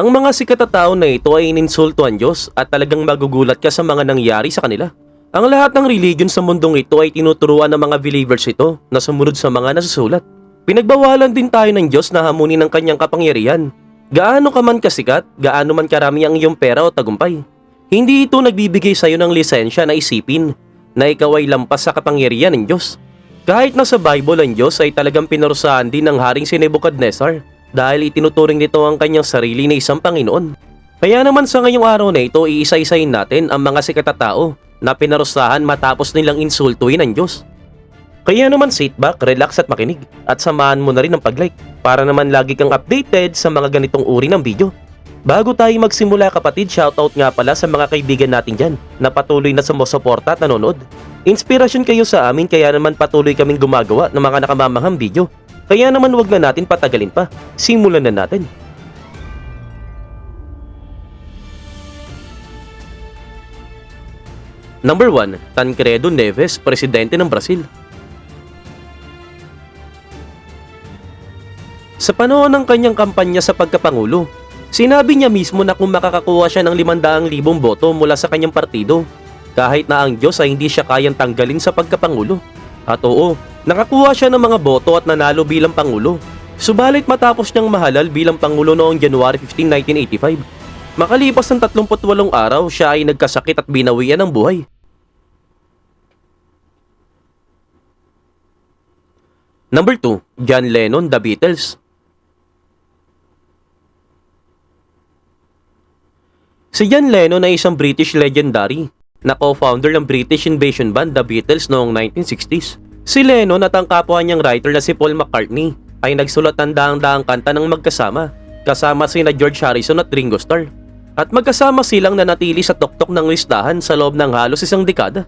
Ang mga sikat na tao na ito ay ininsulto ang Diyos at talagang magugulat ka sa mga nangyari sa kanila. Ang lahat ng religion sa mundong ito ay tinuturuan ng mga believers ito na sumunod sa mga nasusulat. Pinagbawalan din tayo ng Diyos na hamunin ang kanyang kapangyarihan. Gaano ka man kasikat, gaano man karami ang iyong pera o tagumpay. Hindi ito nagbibigay sa iyo ng lisensya na isipin na ikaw ay lampas sa kapangyarihan ng Diyos. Kahit na sa Bible ang Diyos ay talagang pinurusahan din ng haring si Nebuchadnezzar dahil itinuturing nito ang kanyang sarili na isang Panginoon. Kaya naman sa ngayong araw na ito, iisa-isahin natin ang mga sikat na tao na pinarusahan matapos nilang insultuin ang Diyos. Kaya naman sit back, relax at makinig at samahan mo na rin ang pag-like para naman lagi kang updated sa mga ganitong uri ng video. Bago tayo magsimula kapatid, shoutout nga pala sa mga kaibigan natin dyan na patuloy na sumusuporta at nanonood. Inspirasyon kayo sa amin kaya naman patuloy kaming gumagawa ng mga nakamamahang video. Kaya naman wag na natin patagalin pa. Simulan na natin. Number 1, Tancredo Neves, Presidente ng Brazil. Sa panahon ng kanyang kampanya sa pagkapangulo, sinabi niya mismo na kung makakakuha siya ng 500,000 boto mula sa kanyang partido, kahit na ang Diyos ay hindi siya kayang tanggalin sa pagkapangulo. At oo, nakakuha siya ng mga boto at nanalo bilang pangulo. Subalit matapos niyang mahalal bilang pangulo noong January 15, 1985, makalipas ng 38 araw siya ay nagkasakit at binawian ng buhay. Number 2, John Lennon, The Beatles. Si John Lennon ay isang British legendary na co-founder ng British invasion band The Beatles noong 1960s. Si Lennon at ang kapwa niyang writer na si Paul McCartney ay nagsulat ng daang-daang kanta ng magkasama kasama sina George Harrison at Ringo Starr. At magkasama silang nanatili sa tuktok ng listahan sa loob ng halos isang dekada.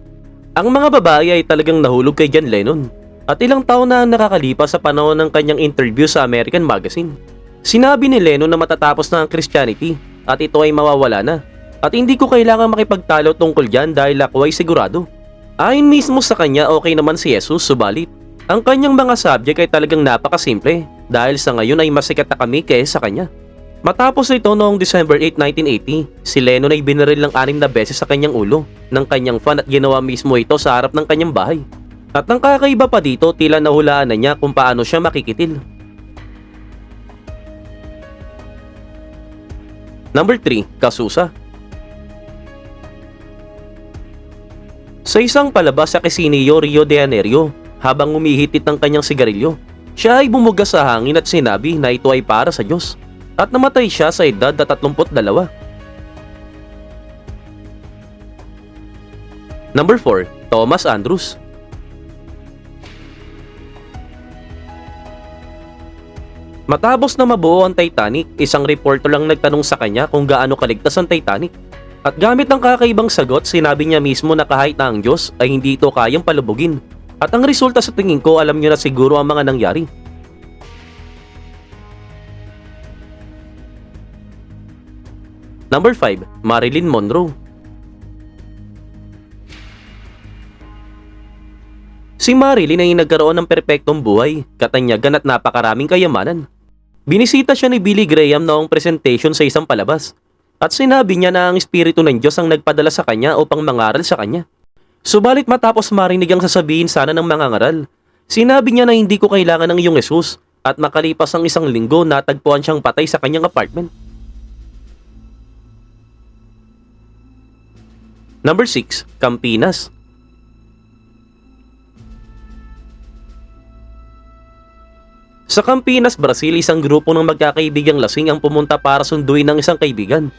Ang mga babae ay talagang nahulog kay John Lennon at ilang taon na ang nakakalipas sa panahon ng kanyang interview sa American Magazine. Sinabi ni Lennon na matatapos na ang Christianity at ito ay mawawala na. At hindi ko kailangan makipagtalo tungkol dyan dahil ako ay sigurado. Ayon mismo sa kanya okay naman si Jesus subalit. Ang kanyang mga subject ay talagang napakasimple dahil sa ngayon ay masikat na kami kaysa sa kanya. Matapos ito noong December 8, 1980, si Lennon ay binaril ng anim na beses sa kanyang ulo ng kanyang fan at ginawa mismo ito sa harap ng kanyang bahay. At ang kakaiba pa dito, tila nahulaan na niya kung paano siya makikitil. Number 3, Kasusa. Sa isang palabas sa Quezonio, Rio de Janeiro, habang umihitit ng kanyang sigarilyo, siya ay bumuga sa hangin at sinabi na ito ay para sa Diyos at namatay siya sa edad na 32. Number 4, Thomas Andrews. Matapos na mabuo ang Titanic, isang reporter lang nagtanong sa kanya kung gaano kaligtas ang Titanic. At gamit ang kakaibang sagot, sinabi niya mismo na kahit na ang Diyos ay hindi ito kayang palubugin. At ang resulta sa tingin ko, alam niyo na siguro ang mga nangyari. Number 5, Marilyn Monroe. Si Marilyn ay nagkaroon ng perpektong buhay, katanyagan at napakaraming kayamanan. Binisita siya ni Billy Graham noong presentation sa isang palabas at sinabi niya na ang espiritu ng Diyos ang nagpadala sa kanya upang mangaral sa kanya. Subalit matapos marinig ang sasabihin sana ng mga ngaral, sinabi niya na hindi ko kailangan ng iyong Jesus at makalipas ang isang linggo natagpuan siyang patay sa kanyang apartment. Number 6, Campinas. Sa Campinas, Brazil, isang grupo ng magkakaibigang lasing ang pumunta para sunduin ng isang kaibigan.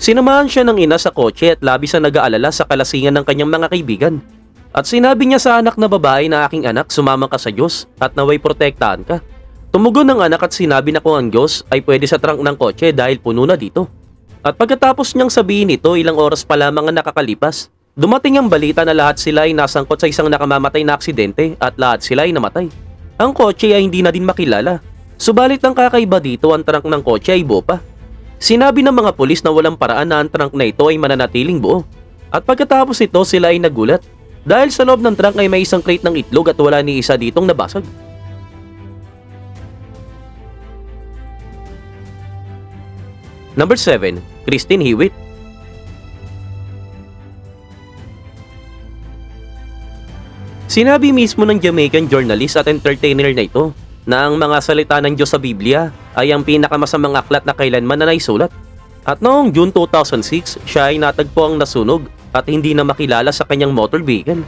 Sinamahan siya ng ina sa kotse at labis na nag-aalala sa kalasingan ng kanyang mga kaibigan. At sinabi niya sa anak na babae na aking anak, sumama ka sa Diyos at naway protektahan ka. Tumugon ng anak at sinabi na kung ang Diyos ay pwede sa trunk ng kotse dahil puno na dito. At pagkatapos niyang sabihin ito, ilang oras pa lamang ang nakakalipas, dumating ang balita na lahat sila ay nasangkot sa isang nakamamatay na aksidente at lahat sila ay namatay. Ang kotse ay hindi na din makilala. Subalit ang kakaiba dito, ang trunk ng kotse ay buo pa. Sinabi ng mga pulis na walang paraan na ang trunk na ito ay mananatiling buo. At pagkatapos ito, sila ay nagulat. Dahil sa loob ng trunk ay may isang crate ng itlog at wala ni isa ditong nabasag. Number 7. Christine Hewitt Sinabi mismo ng Jamaican journalist at entertainer na ito na ang mga salita ng Diyos sa Biblia ay ang pinakamasamang aklat na kailanman na naisulat. At noong June 2006, siya ay natagpo ang nasunog at hindi na makilala sa kanyang motor vehicle.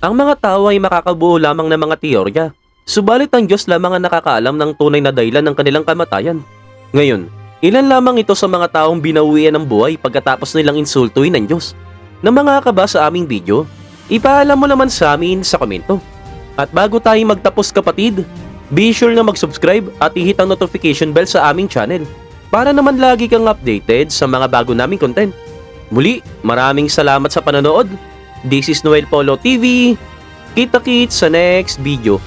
Ang mga tao ay makakabuo lamang ng mga teorya, subalit ang Diyos lamang ang nakakaalam ng tunay na dahilan ng kanilang kamatayan. Ngayon, ilan lamang ito sa mga taong binauwian ng buhay pagkatapos nilang insultuin ng Diyos. Na mga ka ba sa aming video, ipaalam mo naman sa amin sa komento. At bago tayo magtapos kapatid, be sure na mag-subscribe at i-hit ang notification bell sa aming channel para naman lagi kang updated sa mga bago naming content. Muli, maraming salamat sa panonood. This is Noel Polo TV. Kita-kits sa next video.